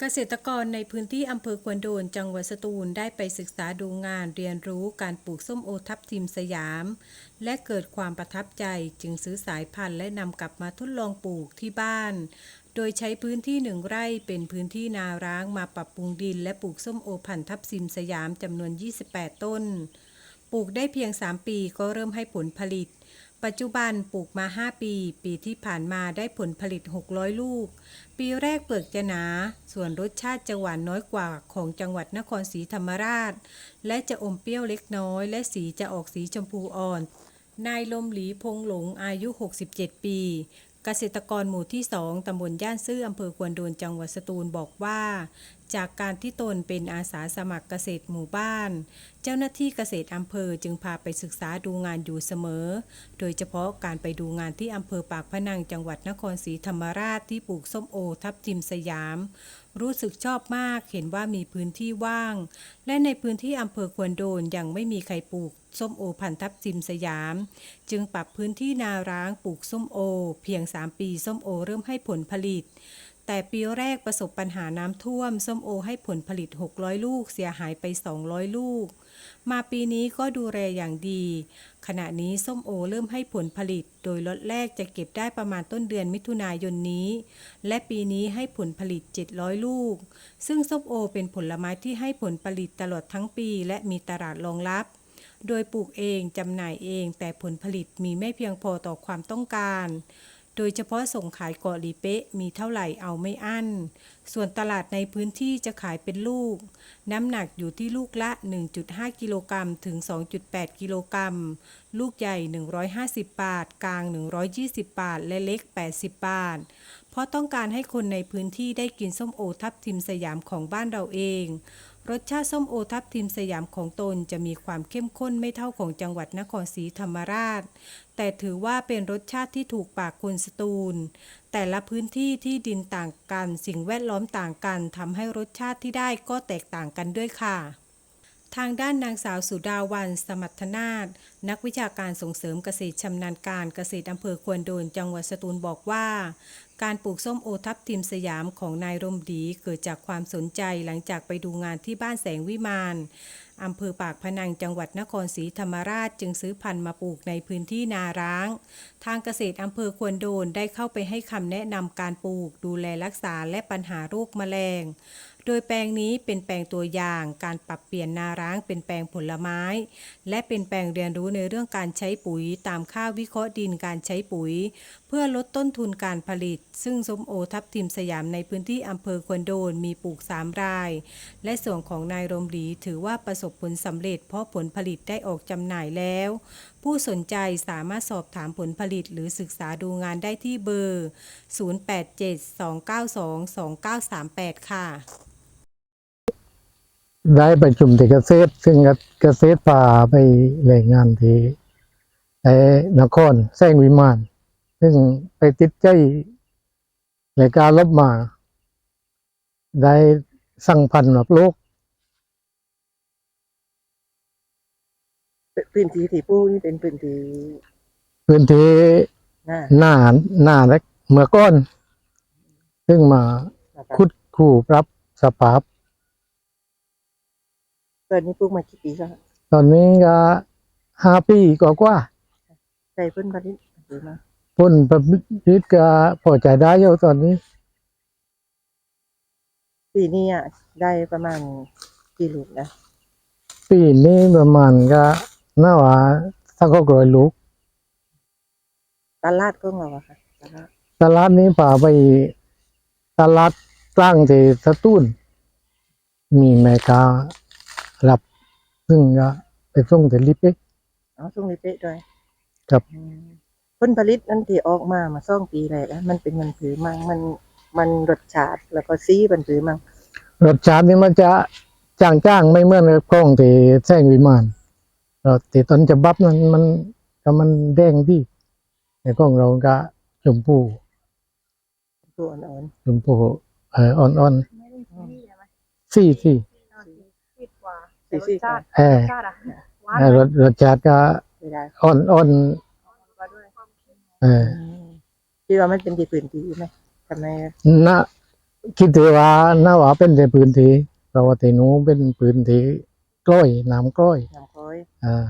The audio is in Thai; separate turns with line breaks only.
เกษตรกรในพื้นที่อำเภอควนโดนจังหวัดสตูลได้ไปศึกษาดูงานเรียนรู้การปลูกส้มโอทับทิมสยาม และเกิดความประทับใจจึงซื้อสายพันธุ์และนำกลับมาทดลองปลูกที่บ้าน โดยใช้พื้นที่หนึ่งไร่เป็นพื้นที่นาร้างมาปรับปรุงดิน และปลูกส้มโอพันธุ์ทับทิมสยามจำนวน 28 ต้น ปลูกได้เพียง 3 ปีก็เริ่มให้ผลผลิต ปัจจุบันปลูกมา 5 ปี ปีที่ผ่านมาได้ผลผลิต 600 ลูก ปีแรกเปลือกจะหนา ส่วนรสชาติจะหวานน้อยกว่าของจังหวัดนครศรีธรรมราช และจะอมเปรี้ยวเล็กน้อย และสีจะออกสีชมพูอ่อน นายลมหลีพงหลงอายุ 67 ปีเกษตรกรหมู่ที่ 2 ตำบลย่านซื่ออำเภอควนโดน จังหวัดสตูลบอกว่า จากการที่ตนเป็นอาสาสมัครเกษตรหมู่บ้าน เจ้าหน้าที่เกษตรอำเภอจึงพาไปศึกษาดูงานอยู่เสมอ โดยเฉพาะการไปดูงานที่อำเภอปากพนังจังหวัดนครศรีธรรมราชที่ปลูกส้มโอทับทิมสยาม รู้สึกชอบมากเห็นว่ามีพื้นที่ว่าง และในพื้นที่อำเภอควนโดนยังไม่มีใครปลูกส้มโอพันทับทิมสยาม จึงปรับพื้นที่นาร้างปลูกส้มโอ เพียง 3 ปีส้มโอเริ่มให้ผลผลิต แต่ปีแรกประสบปัญหาน้ำท่วม ส้มโอให้ผลผลิต 600 ลูก เสียหายไป 200 ลูก มาปีนี้ก็ดูแลอย่างดี ขณะนี้ส้มโอเริ่มให้ผลผลิต โดยล็อตแรกจะเก็บได้ประมาณต้นเดือนมิถุนายนนี้ และปีนี้ให้ผลผลิต 700 ลูก ซึ่งส้มโอเป็นผลไม้ที่ให้ผลผลิตตลอดทั้งปี และมีตลาดรองรับโดยปลูกเองจำหน่ายเองแต่ผลผลิตมีไม่เพียงพอต่อความต้องการ โดยเฉพาะส่งขายเกาะลีเป๊ะมีเท่าไหร่เอาไม่อั้น ส่วนตลาดในพื้นที่จะขายเป็นลูก น้ำหนักอยู่ที่ลูกละ 1.5 กิโลกรัมถึง 2.8 กิโลกรัม ลูกใหญ่ 150 บาท กลาง 120 บาท และเล็ก 80 บาท เพราะต้องการให้คนในพื้นที่ได้กินส้มโอทับทิมสยามของบ้านเราเอง รสชาติส้มโอทับทิมสยามของตนจะมีความเข้มข้นไม่เท่าของจังหวัดนครศรีธรรมราช แต่ถือว่าเป็นรสชาติที่ถูกปากคนสตูล แต่ละพื้นที่ที่ดินต่างกัน สิ่งแวดล้อมต่างกันทำให้รสชาติที่ได้ก็แตกต่างกันด้วยค่ะ ทางด้านนางสาวสุดาวันสมัทนาถนักวิชาการส่งเสริมเกษตรชำนาญการเกษตรอำเภอควนโดนจังหวัดสตูลบอกว่า การปลูกส้มโอทับทิมสยามของนายรมดีเกิดจากความสนใจหลังจากไปดูงานที่บ้านแสงวิมานอำเภอปากพนังจังหวัดนครศรีธรรมราชจึงซื้อพันธุ์มาปลูกในพื้นที่นาร้าง ทางเกษตรอำเภอควนโดนได้เข้าไปให้คำแนะนำการปลูก ดูแลรักษาและปัญหาโรคแมลง โดยแปลงนี้เป็นแปลงตัวอย่างการปรับเปลี่ยนนาร้างเป็นแปลงผลไม้ และเป็นแปลงเรียนรู้ในเรื่องการใช้ปุ๋ย ตามค่าวิเคราะห์ดินการใช้ปุ๋ย เพื่อลดต้นทุนการผลิตซึ่งส้มโอทับทิมสยามในพื้นที่อำเภอควนโดนมีปลูก 3 ราย และส่วนของนายรมหลีถือว่าประสบผลสำเร็จเพราะผลผลิตได้ออกจำหน่ายแล้ว ผู้สนใจสามารถสอบถามผลผลิตหรือศึกษาดูงานได้ที่เบอร์ 0872922938 ค่ะ
ได้ประชุมที่เกษตร ซึ่งเกษตรพาไปแรงงานที่ไอ้นครแซงวิมาน ซึ่งไปติดใจ ในการลบมา ได้สั่งพันธุ์หลักโลก
พื้นที่ที่ปลูกนี่เป็นพื้นที่
พื้นที่
หน้า
หน้าหน้าเล็กเมื่อก้อน ซึ่งมา
นะครับ
คุดคู่ปรับสภาพ
ตอนนี้ปลูกมากี่ปีแล้ว
ตอนนี้ก็ห้าปีกว่ากว่า
ใส่ผลผลิตหรือมา
พ้นประพิษก็พอใจได้อยู่ตอนนี้
ปีนี้อะได้ประมาณกี่ลูกนะ
ปีนี้ประมาณก็น่าว่าถ้าก็กรอยลูก
ตลาดของเราอะค่ะตลาด
ตลาดนี้ป่าไปตลาดกลางที่สตูลมีแม่ค้ารับ ซึ่งก็ไปส่งแต่ลิปเอ็ก
เอาช่วงนี้เป๊ะด้วย
ครับ
อืม ผลผลิตนั่นที่ออกมามาซ่องปีแรกอะมันเป็นมันผือมังมันมันรสชาติแล้วก็สีมันผือมัง
รสชาตินี่มันจะจ้างๆไม่เหมือนกับกล้องที่แซงวิมานเราที่ต้นจะบับนั้นมันก็มันแดงดีในกล้องเราก็ชมพู
ตัวอ่อน
ชมพูเอ่ออ่อนๆสี่สี่
ปิดกว่า
ๆ
แต่
สี
ร
สี
สชาติ
เออ
รสชาติอะหวาน
เอ่อรสรสชาติก็
ไม่ได้
อ่อนอ่อน
กว่าด้วย
ๆ เออ
อืมคิดว่ามันเป็นที่พื้นที่ไหมทำไม
ณคิดถือว่าน่าว่าเป็นแต่พื้นที่เพราะว่าที่หนูเป็นพื้นที่กล้อยน้ำกล้อย
น้ำก้อย
อ่า